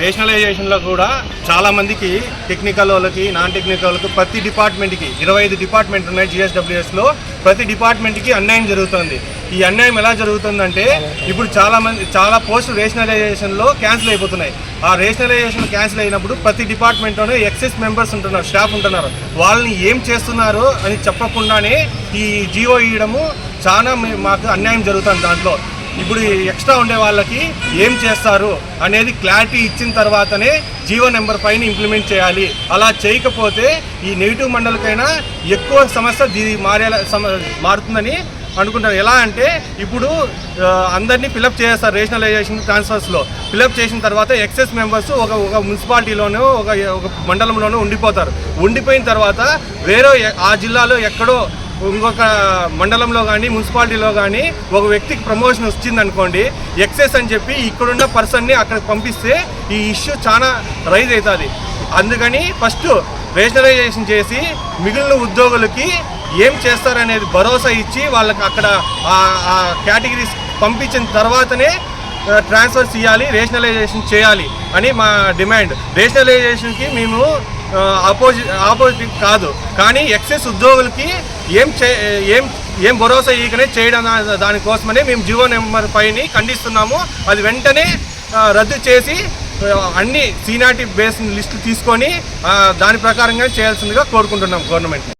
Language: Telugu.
రేషనలైజేషన్లో కూడా చాలామందికి టెక్నికల్ వాళ్ళకి నాన్ టెక్నికల్ వాళ్ళకి ప్రతి డిపార్ట్మెంట్కి ఇరవై ఐదు డిపార్ట్మెంట్ ఉన్నాయి జిఎస్డబ్ల్యూఎస్లో ప్రతి డిపార్ట్మెంట్కి అన్యాయం జరుగుతుంది. ఈ అన్యాయం ఎలా జరుగుతుందంటే ఇప్పుడు చాలామంది చాలా పోస్టులు రేషనలైజేషన్లో క్యాన్సిల్ అయిపోతున్నాయి. ఆ రేషనలైజేషన్ క్యాన్సిల్ అయినప్పుడు ప్రతి డిపార్ట్మెంట్లోనే ఎక్సెస్ మెంబర్స్ ఉంటున్నారు స్టాఫ్ ఉంటున్నారు. వాళ్ళని ఏం చేస్తున్నారు అని చెప్పకుండానే ఈ జియో ఇవ్వడము చాలా మాకు అన్యాయం జరుగుతుంది దాంట్లో. ఇప్పుడు ఎక్స్ట్రా ఉండే వాళ్ళకి ఏం చేస్తారు అనేది క్లారిటీ ఇచ్చిన తర్వాతనే జీవో నెంబర్ పైన ఇంప్లిమెంట్ చేయాలి. అలా చేయకపోతే ఈ నెగిటివ్ మండలికైనా ఎక్కువ సమస్య దీ మారేలా మారుతుందని అనుకుంటారు. ఎలా అంటే ఇప్పుడు అందరినీ ఫిలప్ చేస్తారు రేషనలైజేషన్ ట్రాన్స్ఫర్స్లో ఫిలప్ చేసిన తర్వాత ఎక్సెస్ మెంబర్స్ ఒక ఒక మున్సిపాలిటీలోనూ ఒక ఒక మండలంలోనూ ఉండిపోతారు. ఉండిపోయిన తర్వాత వేరే ఆ జిల్లాలో ఎక్కడో ఇంకొక మండలంలో కానీ మున్సిపాలిటీలో కానీ ఒక వ్యక్తికి ప్రమోషన్ వచ్చింది అనుకోండి ఎక్సెస్ అని చెప్పి ఇక్కడున్న పర్సన్ని అక్కడికి పంపిస్తే ఈ ఇష్యూ చాలా రైజ్ అవుతుంది. అందుకని ఫస్ట్ రేషనలైజేషన్ చేసి మిగిలిన ఉద్యోగులకి ఏం చేస్తారనేది భరోసా ఇచ్చి వాళ్ళకి అక్కడ ఆ- ఆ కేటగిరీస్ పంపించిన తర్వాతనే ట్రాన్స్ఫర్స్ ఇవ్వాలి రేషనలైజేషన్ చేయాలి అని మా డిమాండ్ రేషనలైజేషన్కి మేము ఆపోజిట్ ఆపోజిట్ కాదు. కానీ ఎక్సెస్ ఉద్యోగులకి ఏం చే ఏం ఏం భరోసా ఇకనే చేయడం దానికోసమనే మేము జీవో నెంబర్ పైని ఖండిస్తున్నాము. అది వెంటనే రద్దు చేసి అన్ని సీనాటి బేస్ లిస్టు తీసుకొని దాని ప్రకారంగా చేయాల్సిందిగా కోరుకుంటున్నాం గవర్నమెంట్